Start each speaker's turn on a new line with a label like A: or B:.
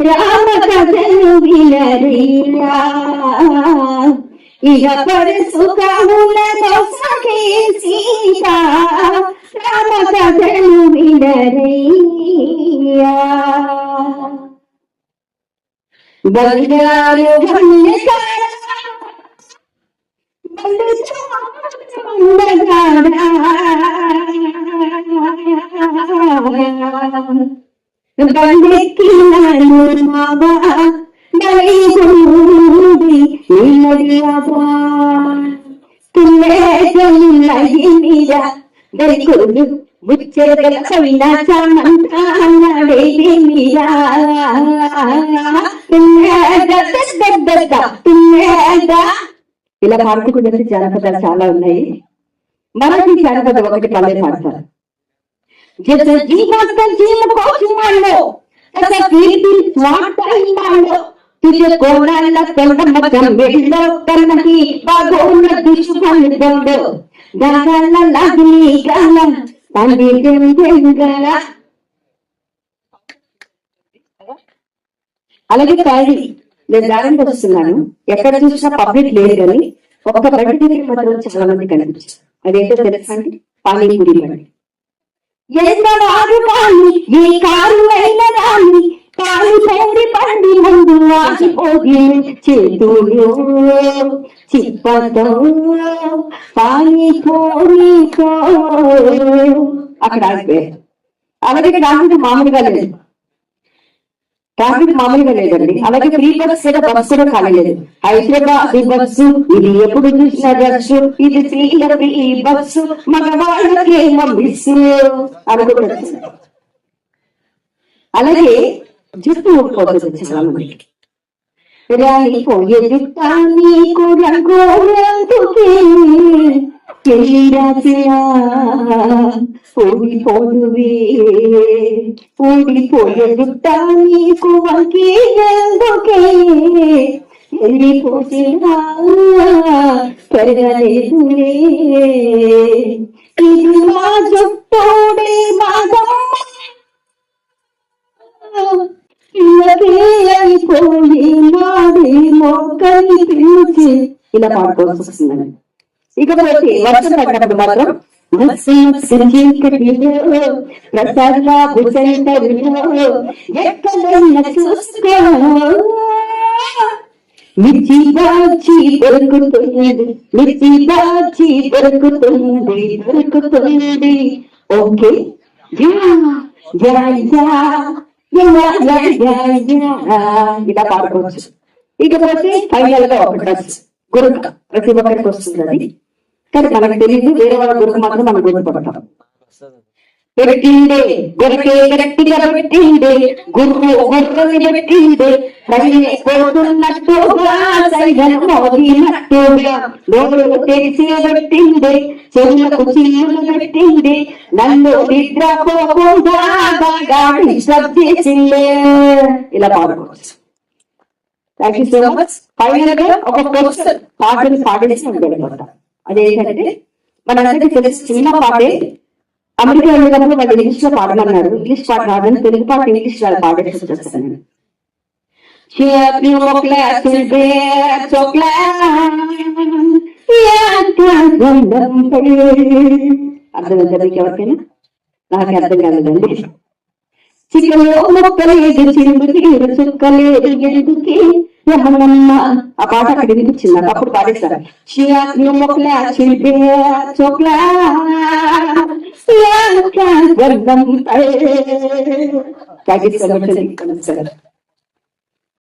A: రామ కథను వినరీరా ఇక పరి సుఖములతో సఖీ సీత రామ కథను వినరీరా బంగారు బండెక్కినాను దరికుడు ముచ్చరగల కవినాచామంతాడేది మీరా ఇలా పాడుకున్నది జానపదాలు చాలా ఉన్నాయి. మరాఠీ జానపద ఒకటి పల్లె పాడతారు. जैसे जीवन का जीव को मानो तसे कीर्ति स्वार्थ मानो तुझे कोणाला तेवढं मिळलं तर नाही बागोन दुश्मन दंड गाला लागली गाला पांडी गंगला అలాగే తాడి నేను దానికి వస్తున్నాను ఎక్కడ చూసినా పబ్లిక్ లేదు కానీ ఒక్క బండి దగ్గర మాత్రం చాలా మంది కనిపించారు అదేంటో తెలుసా అండి పానీపూరి బండి ఎంతవారు కాని ఏ కారు అయిన రాని కాలు పోడి బండి ముందు ఆగిపోయి చేతులు చిప్పతో పానీపూరితో అక్కడ ఆగిపోయారు. అలాగే ట్రాఫిక్ మామూలుగా లేదు. ట్రాఫిక్ మామూలుగా లేదండి. అలాగే ఫ్రీ బస్ కూడా బస్ కూడా ఖాళీ లేదు. హైదరాబాద్ బస్సు ఇది ఎప్పుడు చూసిన రష్ ఇది స్త్రీల ఫ్రీ బస్సు మగవాళ్ళకేమో మిస్ అనుకుంటారు. అలాగే జుట్టు ఊడిపోతుంది చాలా మందికి. രാണിപ്പോയെടുത്താണീ കുരം കോരം ഓടിപ്പോതുവേ ഓടിപ്പോയെടുത്താണീ കുവം കീഴന്തൊക്കെ ഇരുമാജത്തോടെ മകം പോയി മാ పెరగలేదులే ఇది మా జుట్టోడే ఇలా పాడుకోవాల్సి వస్తుందండి. ఇకపోతే వర్షం పడినప్పుడు మాత్రం ప్రసాద్లా మిర్చి దాచి దొరుకుతున్నది మిర్చి దాచి దొరుకుతుంది దొరుకుతుంది ఓకే. ఇలా పాడుకోవచ్చు. ఇకపోతే ఫైనల్గా ఒక డ్రెస్ గురుక ప్రతి ఒక్కరికి వస్తుంది అది కానీ మనకు తెలియదు వేరే వాళ్ళ గురుకు మాత్రం మనం గుర్తుపడతాం. పెట్టిండే గురకే గట్టిగా పెట్టిండే గుర్రు గుర్రని పెట్టిండే రైలు పోతున్నట్టుగా సైగలు మోగినట్టుగా నోరు పెట్టిండే చెవులకు చీలు పెట్టిండే నన్ను నిద్రపోకుండా ఇలా పాడుకోవచ్చు. థ్యాంక్ యూ సో మచ్ ఫైనల్గా ఒక క్వశ్చన్ పాడేసి మనం వెళ్ళిపోతాం అదేంటంటే మనందరికీ తెలిసి చిన్న పాటే అమెరికా వెళ్ళినప్పుడు వాళ్ళు ఇంగ్లీష్లో పాడమన్నారు ఇంగ్లీష్ పాట రాదని తెలుగు పాట ఇంగ్లీష్లో పాడేసి వచ్చేస్తాను అర్థమైందా మీకు ఎవరికైనా? నాకు అర్థం కాలేదండి. మొక్కలేదు చిందుకి చుక్కలేదు ఎందుకి ఆ పాట అక్కడ వినిపించింది నాకు అప్పుడు పాడేశారు చియాకు మొక్కలే చిల్పే చోక్లా తాగిస్తాను